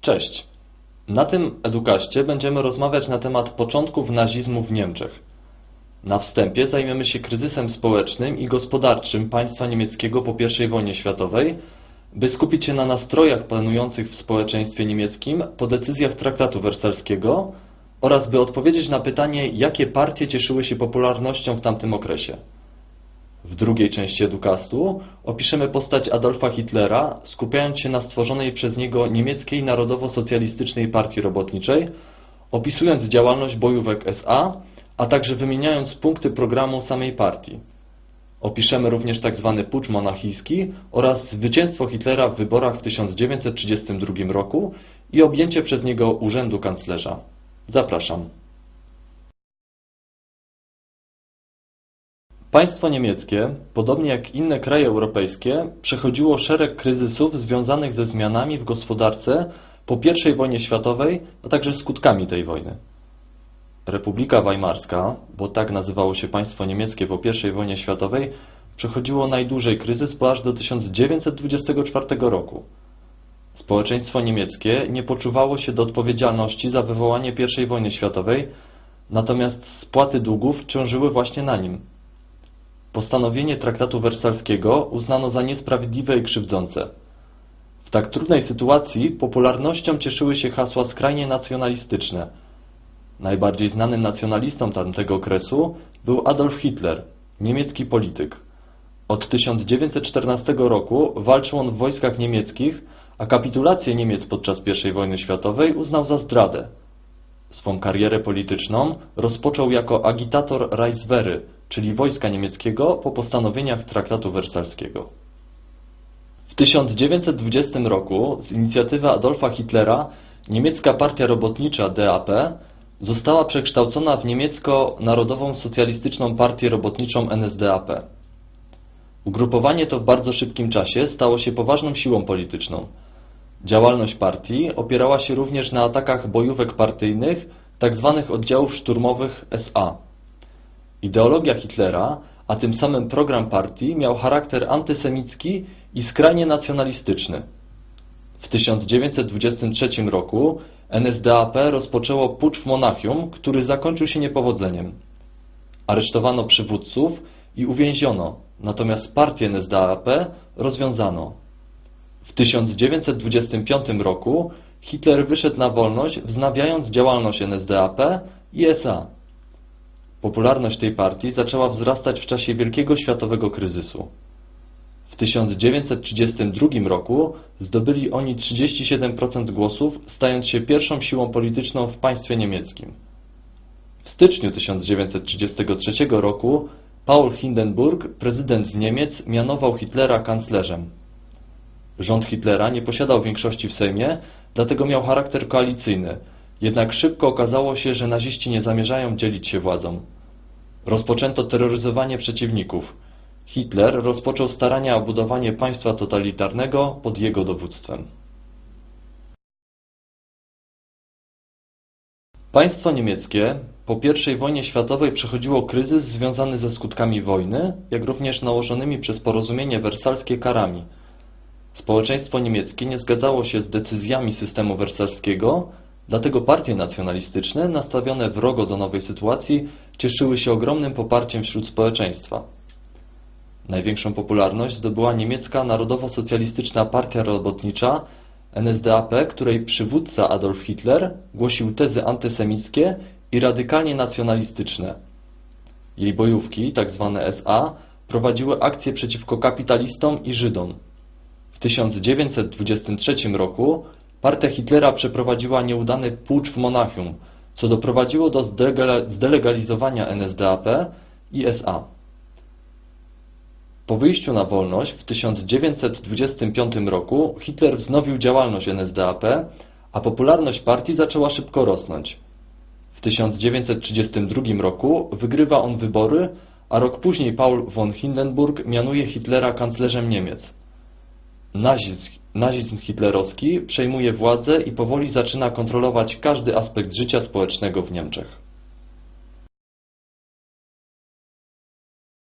Cześć. Na tym edukaście będziemy rozmawiać na temat początków nazizmu w Niemczech. Na wstępie zajmiemy się kryzysem społecznym i gospodarczym państwa niemieckiego po I wojnie światowej, by skupić się na nastrojach panujących w społeczeństwie niemieckim po decyzjach traktatu wersalskiego oraz by odpowiedzieć na pytanie, jakie partie cieszyły się popularnością w tamtym okresie. W drugiej części edukastu opiszemy postać Adolfa Hitlera, skupiając się na stworzonej przez niego niemieckiej narodowo-socjalistycznej partii robotniczej, opisując działalność bojówek SA, a także wymieniając punkty programu samej partii. Opiszemy również tzw. pucz monachijski oraz zwycięstwo Hitlera w wyborach w 1932 roku i objęcie przez niego urzędu kanclerza. Zapraszam. Państwo niemieckie, podobnie jak inne kraje europejskie, przechodziło szereg kryzysów związanych ze zmianami w gospodarce po I wojnie światowej, a także skutkami tej wojny. Republika Weimarska, bo tak nazywało się państwo niemieckie po I wojnie światowej, przechodziło najdłużej kryzys, bo aż do 1924 roku. Społeczeństwo niemieckie nie poczuwało się do odpowiedzialności za wywołanie I wojny światowej, natomiast spłaty długów ciążyły właśnie na nim. Postanowienie traktatu wersalskiego uznano za niesprawiedliwe i krzywdzące. W tak trudnej sytuacji popularnością cieszyły się hasła skrajnie nacjonalistyczne. Najbardziej znanym nacjonalistą tamtego okresu był Adolf Hitler, niemiecki polityk. Od 1914 roku walczył on w wojskach niemieckich, a kapitulację Niemiec podczas I wojny światowej uznał za zdradę. Swą karierę polityczną rozpoczął jako agitator Reichswehry, czyli wojska niemieckiego po postanowieniach traktatu wersalskiego. W 1920 roku z inicjatywy Adolfa Hitlera niemiecka partia robotnicza DAP została przekształcona w niemiecko-narodową socjalistyczną partię robotniczą NSDAP. Ugrupowanie to w bardzo szybkim czasie stało się poważną siłą polityczną. Działalność partii opierała się również na atakach bojówek partyjnych, tzw. oddziałów szturmowych SA. Ideologia Hitlera, a tym samym program partii miał charakter antysemicki i skrajnie nacjonalistyczny. W 1923 roku NSDAP rozpoczęło pucz w Monachium, który zakończył się niepowodzeniem. Aresztowano przywódców i uwięziono, natomiast partię NSDAP rozwiązano. W 1925 roku Hitler wyszedł na wolność, wznawiając działalność NSDAP i SA. Popularność tej partii zaczęła wzrastać w czasie wielkiego światowego kryzysu. W 1932 roku zdobyli oni 37% głosów, stając się pierwszą siłą polityczną w państwie niemieckim. W styczniu 1933 roku Paul Hindenburg, prezydent Niemiec, mianował Hitlera kanclerzem. Rząd Hitlera nie posiadał większości w Sejmie, dlatego miał charakter koalicyjny, jednak szybko okazało się, że naziści nie zamierzają dzielić się władzą. Rozpoczęto terroryzowanie przeciwników. Hitler rozpoczął starania o budowanie państwa totalitarnego pod jego dowództwem. Państwo niemieckie po I wojnie światowej przechodziło kryzys związany ze skutkami wojny, jak również nałożonymi przez porozumienie wersalskie karami. Społeczeństwo niemieckie nie zgadzało się z decyzjami systemu wersalskiego, dlatego partie nacjonalistyczne, nastawione wrogo do nowej sytuacji, cieszyły się ogromnym poparciem wśród społeczeństwa. Największą popularność zdobyła niemiecka narodowo-socjalistyczna partia robotnicza NSDAP, której przywódca Adolf Hitler głosił tezy antysemickie i radykalnie nacjonalistyczne. Jej bojówki, tzw. Tak SA, prowadziły akcje przeciwko kapitalistom i Żydom. W 1923 roku partia Hitlera przeprowadziła nieudany pucz w Monachium, co doprowadziło do zdelegalizowania NSDAP i SA. Po wyjściu na wolność w 1925 roku Hitler wznowił działalność NSDAP, a popularność partii zaczęła szybko rosnąć. W 1932 roku wygrywa on wybory, a rok później Paul von Hindenburg mianuje Hitlera kanclerzem Niemiec. Nazizm, nazizm hitlerowski przejmuje władzę i powoli zaczyna kontrolować każdy aspekt życia społecznego w Niemczech.